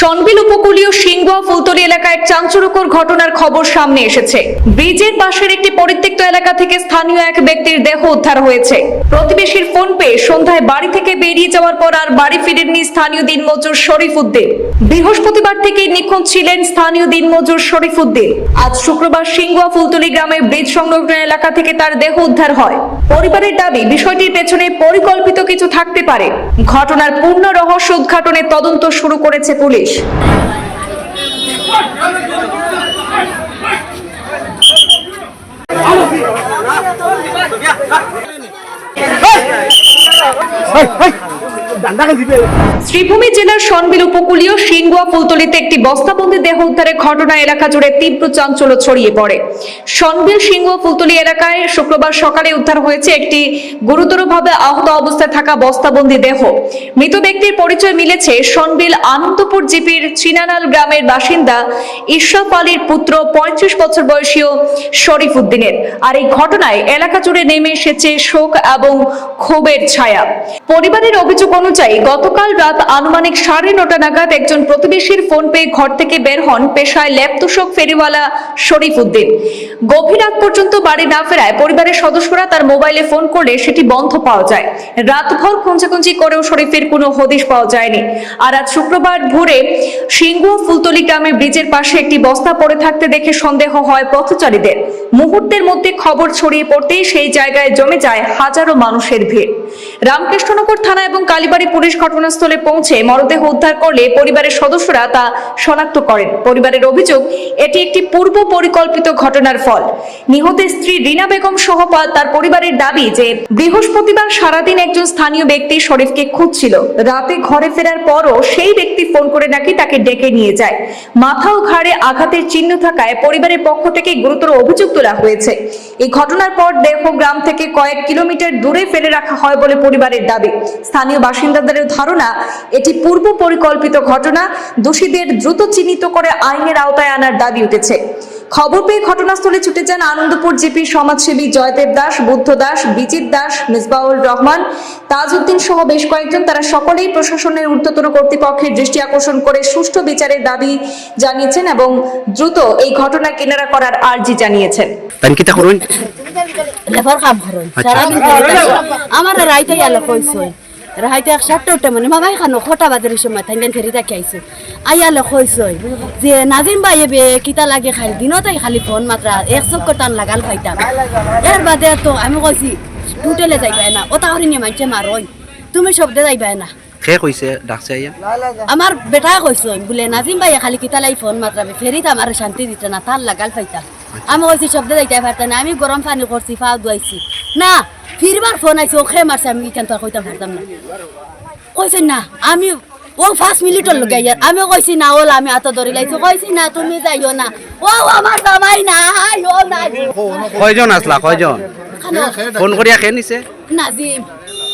সনবিল উপকূলীয় সিংগুয়া ফুলতলি এলাকায় চাঞ্চল্যকর ঘটনার খবর সামনে এসেছে। ব্রিজের পাশের একটি পরিত্যক্ত এলাকা থেকে স্থানীয় এক ব্যক্তির দেহ উদ্ধার হয়েছে। প্রতিবেশীর ফোন পেয়ে সন্ধ্যায় বাড়ি থেকে বেরিয়ে যাওয়ার পর আর বাড়ি ফিরেননি স্থানীয় দিনমজুর শরীফ উদ্দিন। বৃহস্পতিবার থেকে নিখোঁজ ছিলেন স্থানীয় দিনমজুর শরীফ উদ্দিন। আজ শুক্রবার সিংগুয়া ফুলতলি গ্রামের ব্রিজ সংলগ্ন এলাকা থেকে তার দেহ উদ্ধার হয়। পরিবারের দাবি, বিষয়টির পেছনে পরিকল্পিত কিছু থাকতে পারে। ঘটনার পূর্ণ রহস্য উদ্ঘাটনের তদন্ত শুরু করেছে police. Police Hey, hey! Sribhumi জেলার সনবিল উপকূলীয় সিনগুয়া ফুলতলিতে একটি বস্তাবন্দি দেহ উদ্ধারের ঘটনা এলাকা জুড়ে তীব্র চাঞ্চল্য ছড়িয়ে পড়ে। সনবিল সিংগুয়া ফুলতলি এলাকায় শুক্রবার সকালে উদ্ধার হয়েছে একটি গুরুতরভাবে আহত অবস্থায় থাকা বস্তাবন্দি দেহ। মৃত ব্যক্তির পরিচয় মিলেছে সনবিল আনন্দপুর জিপির চিনানাল গ্রামের বাসিন্দা ইশরাফ আলীর পুত্র পঁয়ত্রিশ বছর বয়সীয় শরীফ উদ্দিনের। আর এই ঘটনায় এলাকা জুড়ে নেমে এসেছে শোক এবং ক্ষোভের ছায়া। পরিবারের অভিযোগ অনুযায়ী গতকাল রাত আনুমানিক সাড়ে নটা নাগাদ একজন প্রতিবেশীর ফোন পেয়ে ঘর থেকে বের হন পেশায় ল্যাপতোষক ফেরিওয়ালা শরীফ উদ্দিন। গভীর রাত পর্যন্ত বাড়ি না ফেরায় পরিবারের সদস্যরা তার মোবাইলে ফোন করলে সেটি বন্ধ পাওয়া যায়। রাতভর খুঁজেখুঁজি করেও শরীফের কোনো হদিশ পাওয়া যায়নি। আর আজ শুক্রবার ভোরে সিংহ ফুলতলি গ্রামের ব্রিজের পাশে একটি বস্তা পড়ে থাকতে দেখে সন্দেহ হয় পথচারীদের। মুহূর্তের মধ্যে খবর ছড়িয়ে পড়তেই সেই জায়গায় জমে যায় হাজারো মানুষের ভিড়। রামকৃষ্ণনগর থানা এবং কালীবাড়ি পুলিশ ঘটনাস্থলে পৌঁছে মরদেহ উদ্ধার করলে পরিবারের সদস্যরা তা শনাক্ত করেন। পরিবারের অভিযোগ, এটি একটি পূর্ব পরিকল্পিত ঘটনার ফল। নিহতের স্ত্রী রিনা বেগম সহ তার পরিবারের দাবি যে, বৃহস্পতিবার সারাদিন একজন স্থানীয় ব্যক্তি শরীফকে খুঁজছিল। রাতে ঘরে ফেরার পরও সেই ব্যক্তি ফোন করে নাকি তাকে ডেকে নিয়ে যায়। মাথা ও ঘাড়ে আঘাতের চিহ্ন থাকায় পরিবারের পক্ষ থেকে গুরুতর অভিযোগ তোলা হয়েছে। এই ঘটনার পর দেহ গ্রাম থেকে কয়েক কিলোমিটার দূরে ফেলে রাখা হয় বলে পরিবারের দাবি। স্থানীয় বাসিন্দাদের ধারণা এটি পূর্ব পরিকল্পিত ঘটনা দোষীদের দ্রুত চিহ্নিত করে আইনের আওতায় আনার দাবি উঠেছে। খবর পেয়ে ঘটনাস্থলে ছুটে যান আনন্দপুর জিপির সমাজসেবী জয়দেব দাস বুদ্ধ দাস বিজিত দাস মিসবাউল রহমান। তাজউদ্দিন সহ বেশ কয়েকজন তারা সকলেই প্রশাসনের ঊর্ধ্বতন কর্তৃপক্ষের দৃষ্টি আকর্ষণ করে সুষ্ঠু বিচারের দাবি জানিয়েছেন এবং দ্রুত এই ঘটনা কিনারা করার আর্জি জানিয়েছেন। তাই করুন। লেবার কাম করুন। আচ্ছা। আমার রাইতে আলো কইছই রাইতে এক সাতটা মানে মামাই খানো খটা বাজারের সময় তাই ফেরি থাকি আইছে। আইয়ালে কইছই যে নাজিম ভাই এবে কিতা লাগে খালি দিনতে খালি ফোন মাত্রা এক চক্কর টান লাগাল খাইতাম। এর বাদে তো আমি কইছি টুটেলে যাইবাই না ওটা করে নিয়ে মানছে মারই। তুমি শব্দে যাইবাই না। খে কইছে? ডাকছে আইয়া। আমার বেটা কইছো বলে নাজিম ভাই খালি কিতালাই ফোন মাত্রাবে ফেরিত আমার শান্তি দিতে না তার লাগাল পাইতা আমি কইছি শব্দ যাইতে পারতাম না আমি গরম পানি করছি পা ধুয়াইছি। না ফিরবার ফোন আইছে ওখে মারছে আমি কেন তো আর কইতাম পারতাম না। কইছে না আমি ও পাঁচ মিনিটের লগে ইয়ার আমি কইছি না ওলা আমি হাত ধরে লাইছি কইছি না তুমি যাইও না। ও আমার জামাই না ও না কয়জন আসলা কয়জন? ফোন করিয়া খে নিছে? নাজিম।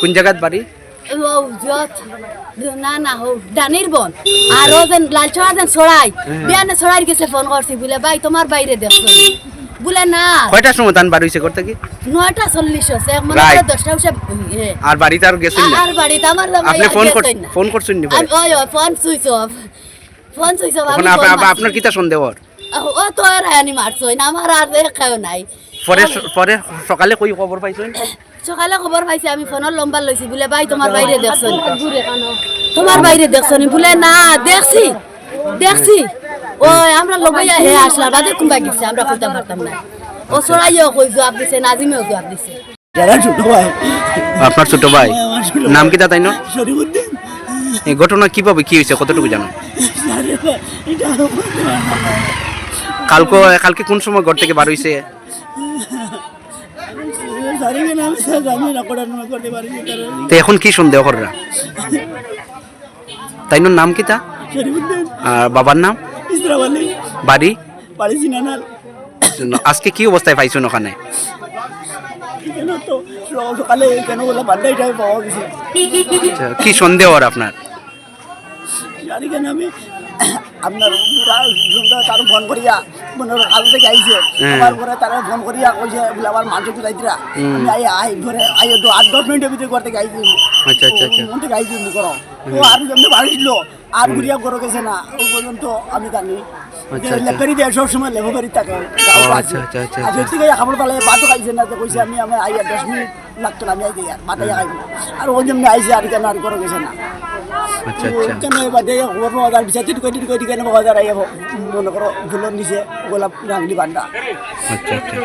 কোন জায়গাত বাড়ি? না না হো ডানির বন। আর ও যেন লাল ছড়া যেন ছড়াই বিয়ানে ছড়াই গেছে ফোন করছি বলে ভাই তোমার বাইরে দেখছ। বলে না। কয়টার সময় তান বাড়ি হইছে করতে কি মনে Right. করে দশটা উঠে এ, আর বাড়িতে আর গেছেন না? আর বাড়িতে আমার জামাই আপনি ফোন কর ফোন করছেন নি আমি ওই ওই phone switch off. Phone switch off. আপনার কিতা সন্দেহ ওর? ও তো আর আনি মারছই না আমার আর কেউ নাই। পরে পরে সকালে কই খবর পাইছেন? সকালে খবর পাইছি আমি ফোনের লম্বা লইছি বলে ভাই তোমার বাইরে দেখছ নি? তোমার বাইরে দেখছ নি বলে না দেখছি দেখছি। ও আমরা লগাইয়া হে আসলাম বাদে কুম্বা গেছে? আমরা কইতাম পারতাম না। ও সরাইও কই জবাব দিছে নাজিমেও জবাব দিছে। যারা ছোট ভাই। আপনার ছোট ভাই? নাম। কিতা তাই না শরীফুদ্দিন। এই ঘটনা কীভাবে কি হয়েছে কতটুকু জানো। কালকে কালকে কোন সময় ঘর থেকে বার হইছে? তো এখন কি সন্দেহ কররা? তাই নাম কিতা শরীফুদ্দিন। আর বাবার নাম? আলী বাড়ি? না না আজকে কি অবস্থায় পাইছেন ওখানে? কেন তো সকালে কেন বলে বান্ধাই পাওয়া গেছে। আচ্ছা, কি সন্দেহ ওর আপনার? জানি কেন আমি আপনার পুরা তার ফোন করিয়া মনে কাল থেকে আইছে। হ্যাঁ। আমার তারা ফোন করিয়া কইছে বলে আমার মাংস তো যাইতরা আমি আই আই ঘরে আই তো আট দশ মিনিটের ভিতরে থেকে আইছি। আচ্ছা, আচ্ছা, আচ্ছা। মন থেকে আইছি করো। ও আর যেমনি বাড়িছিল আর ঘুরিয়া গরো গেছে না ওই পর্যন্ত আমি জানি। আচ্ছা, আচ্ছা। লেপারি দেয় সবসময় লেবু বাড়ি থাকে। আচ্ছা, আচ্ছা, খাবার পালে ভাতও খাইছে না তো কইছে আমি আমি আইয়া দশ মিনিট লাগতো না আমি আই আর ভাতাই খাইব আর ওই জন্য আইসে আর কেন আর গরো গেছে না। কেন দিয়ে খবর পাওয়া যায় বিচার টিট কইটি কইটি কেন পাওয়া যায় আইয়া মনে করো ফুলের নিচে গোলাপ রাঙলি বান্ধা। আচ্ছা আচ্ছা।